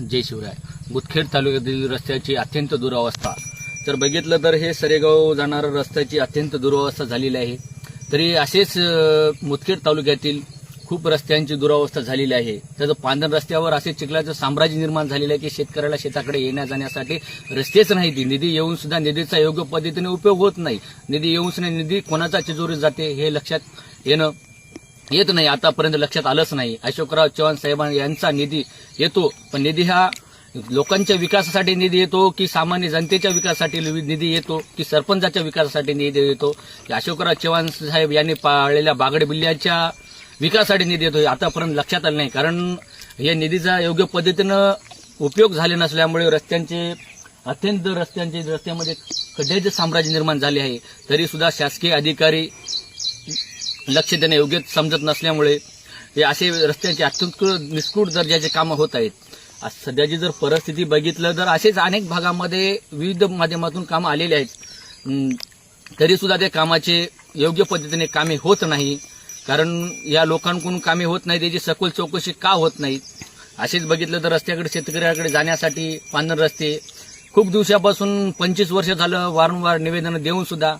जय शिवराय. मुदखेड तालुक्यातील रस्त्याची अत्यंत दुरावस्था. तर बघितलं तर हे सरेगाव जाणाऱ्या रस्त्याची अत्यंत दुरावस्था झालेली आहे. तरी असेच मुदखेड तालुक्यातील खूप रस्त्यांची दुरावस्था झालेली आहे. त्याचं पांढर रस्त्यावर असे चिखलाचं साम्राज्य निर्माण झालेलं आहे की शेतकऱ्याला शेताकडे येण्या जाण्यासाठी रस्तेच नाही ती. निधी येऊन सुद्धा निधीचा योग्य पद्धतीने उपयोग होत नाही. निधी येऊन सुद्धा निधी कोणाचा चिजोरी जाते हे लक्षात येणं येत नाही आतापर्यंत लक्षात आलंच नाही. अशोकराव चव्हाण साहेबां यांचा निधी येतो पण निधी हा लोकांच्या विकासासाठी निधी येतो की सामान्य जनतेच्या विकासासाठी निधी येतो की सरपंचाच्या विकासासाठी निधी येतो? की अशोकराव चव्हाण साहेब यांनी पाळलेल्या बागड बिल्ल्याच्या विकासासाठी निधी येतो हे आतापर्यंत लक्षात आलं नाही. कारण या निधीचा योग्य पद्धतीनं उपयोग झाले नसल्यामुळे रस्त्यांचे अत्यंत रस्त्यांचे रस्त्यामध्ये खड्ड्याचे साम्राज्य निर्माण झाले आहे. तरी सुद्धा शासकीय अधिकारी लक्ष देणे योग्य समजत नसल्यामुळे हे असे रस्त्यांचे अत्यंत निष्कृत दर्जाचे कामं होत आहेत. आज सध्याची जर परिस्थिती बघितलं तर असेच अनेक भागामध्ये विविध माध्यमातून कामं आलेले आहेत. तरीसुद्धा तरी सुद्धा कामाचे योग्य पद्धतीने कामे होत नाही. कारण या लोकांकडून कामे होत नाही त्याची सखोल चौकशी का होत नाही? असेच बघितलं तर रस्त्याकडे शेतकऱ्याकडे जाण्यासाठी पांढर रस्ते. खूप दिवसापासून पंचवीस वर्ष झालं वारंवार निवेदनं देऊन सुद्धा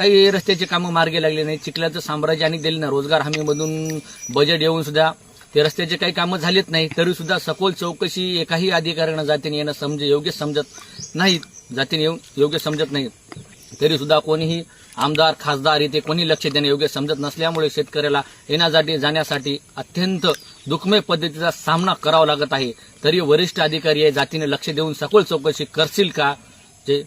काही रस्त्याची कामं मार्गे लागली नाही चिखल्याचं साम्राज्य आणि दिलं ना रोजगार हमीमधून बजेट येऊन सुद्धा ते रस्त्याचे काही कामं झालेत नाही तरी सुद्धा सखोल चौकशी एकाही अधिकाऱ्यांना जातीने येणं समजे योग्य समजत नाहीत. जातीने येऊन योग्य समजत नाही तरी सुद्धा कोणीही आमदार खासदार इथे कोणी लक्ष देणे योग्य समजत नसल्यामुळे शेतकऱ्याला येण्यासाठी जाण्यासाठी अत्यंत दुःखमय पद्धतीचा सामना करावा लागत आहे. तरी वरिष्ठ अधिकारी या जातीने लक्ष देऊन सखोल चौकशी करतील का? जे